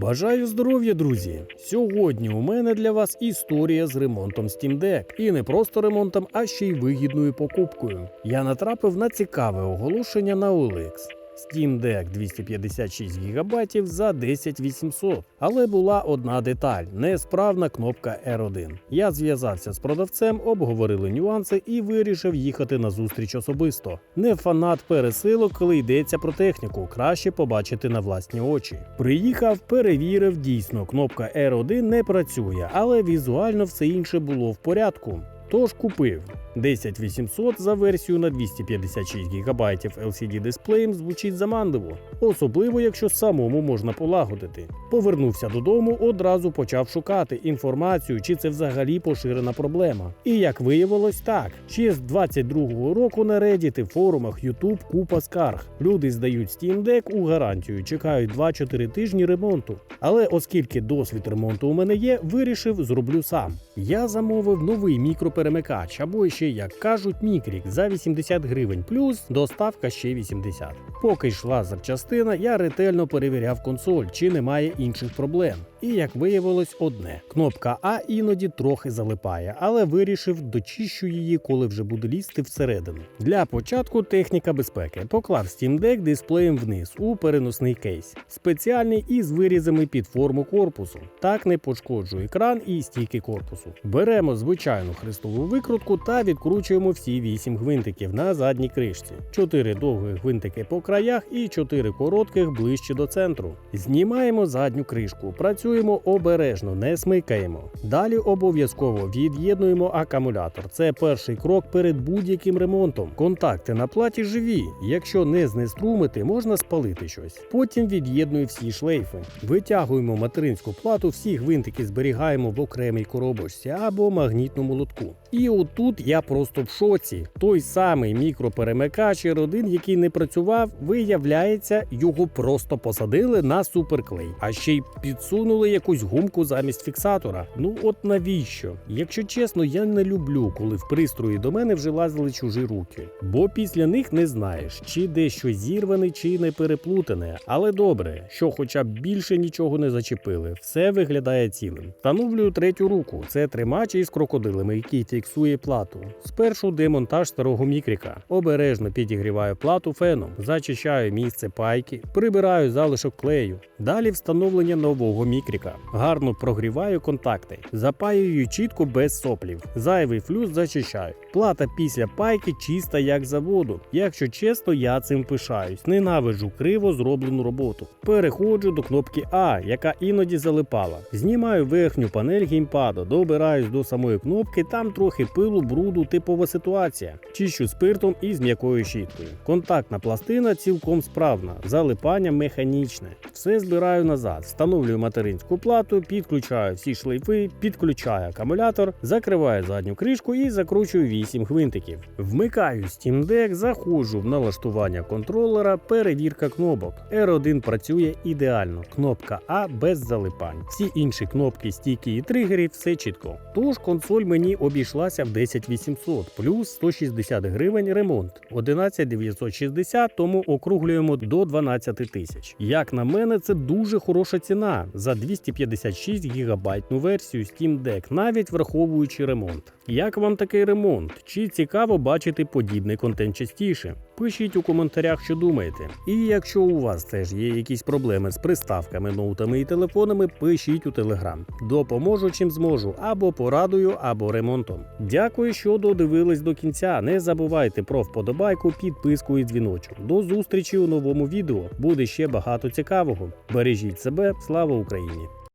Бажаю здоров'я, друзі! Сьогодні у мене для вас історія з ремонтом Steam Deck. І не просто ремонтом, а ще й вигідною покупкою. Я натрапив на цікаве оголошення на OLX. Steam Deck 256 ГБ за 10800. Але була одна деталь несправна кнопка R1. Я зв'язався з продавцем, обговорили нюанси і вирішив їхати на зустріч особисто. Не фанат пересилок, коли йдеться про техніку, краще побачити на власні очі. Приїхав, перевірив, дійсно, кнопка R1 не працює, але візуально все інше було в порядку. Тож купив 10800 за версію на 256 ГБ LCD дисплеєм звучить заманливо, особливо якщо самому можна полагодити. Повернувся додому, одразу почав шукати інформацію, чи це взагалі поширена проблема. І як виявилось, так ще з 22-го року на Reddit, форумах YouTube купа скарг. Люди здають Steam Deck у гарантію, чекають 2-4 тижні ремонту. Але оскільки досвід ремонту у мене є, вирішив зроблю сам. Я замовив новий мікроперемикач, або ще, як кажуть, мікрік за 80 гривень, плюс доставка ще 80. Поки йшла запчастина, я ретельно перевіряв консоль, чи немає інших проблем. І як виявилось, одне кнопка А іноді трохи залипає, але вирішив дочищу її, коли вже буду лізти всередину. Для початку техніка безпеки поклав Steam Deck дисплеєм вниз у переносний кейс, спеціальний із вирізами під форму корпусу. Так не пошкоджу екран і стійки корпусу. Беремо звичайну хрестову викрутку та відкручуємо всі 8 гвинтиків на задній кришці. 4 довгі гвинтики по краях і 4 коротких ближче до центру. Знімаємо задню кришку. Працюємо обережно, не смикаємо. Далі обов'язково від'єднуємо акумулятор. Це перший крок перед будь-яким ремонтом. Контакти на платі живі. Якщо не знеструмити, можна спалити щось. Потім від'єдную всі шлейфи. Витягуємо материнську плату, всі гвинтики зберігаємо в окремій коробочці або магнітному лотку. І отут я просто в шоці. Той самий мікроперемикач R1, який не працював, виявляється, його просто посадили на суперклей, а ще й підсунули якусь гумку замість фіксатора. Ну от навіщо? Якщо чесно, я не люблю, коли в пристрої до мене вже лазили чужі руки, бо після них не знаєш, чи дещо зірване, чи не переплутане. Але добре, що хоча б більше нічого не зачепили, все виглядає цілим. Встановлюю третю руку. Це тримач із крокодилами, який фіксує плату. Спершу демонтаж старого мікріка. Обережно підігріваю плату феном, зачищаю місце пайки, прибираю залишок клею. Далі встановлення нового мікріка. Гарно прогріваю контакти, запаюю чітко без соплів. Зайвий флюс зачищаю. Плата після пайки чиста як з заводу. Якщо чесно, я цим пишаюсь. Ненавиджу криво зроблену роботу. Переходжу до кнопки А, яка іноді залипала. Знімаю верхню панель геймпаду, добираюсь до самої кнопки, там трохи пилу, бруду, типова ситуація. Чищу спиртом і з м'якою щіткою. Контактна пластина цілком справна, залипання механічне. Все збираю назад, встановлюю материнську плату, підключаю всі шлейфи, підключаю акумулятор, закриваю задню кришку і закручую 8 гвинтиків. Вмикаю Steam Deck, заходжу в налаштування контролера, перевірка кнопок. R1 працює ідеально. Кнопка А без залипань. Всі інші кнопки, стійки і тригерів все чітко. Тож консоль мені обійшлася в 10800 плюс 160 гривень ремонт. 11960, тому округлюємо до 12 тисяч. Як на мене, це дуже хороша ціна за 256 гігабайтну версію Steam Deck, навіть враховуючи ремонт. Як вам такий ремонт? Чи цікаво бачити подібний контент частіше? Пишіть у коментарях, що думаєте. І якщо у вас теж є якісь проблеми з приставками, ноутами і телефонами, пишіть у телеграм. Допоможу чим зможу, або порадую, або ремонтом. Дякую, що додивились до кінця. Не забувайте про вподобайку, підписку і дзвіночок. До зустрічі у новому відео. Буде ще багато цікавого. Бережіть себе, слава Україні!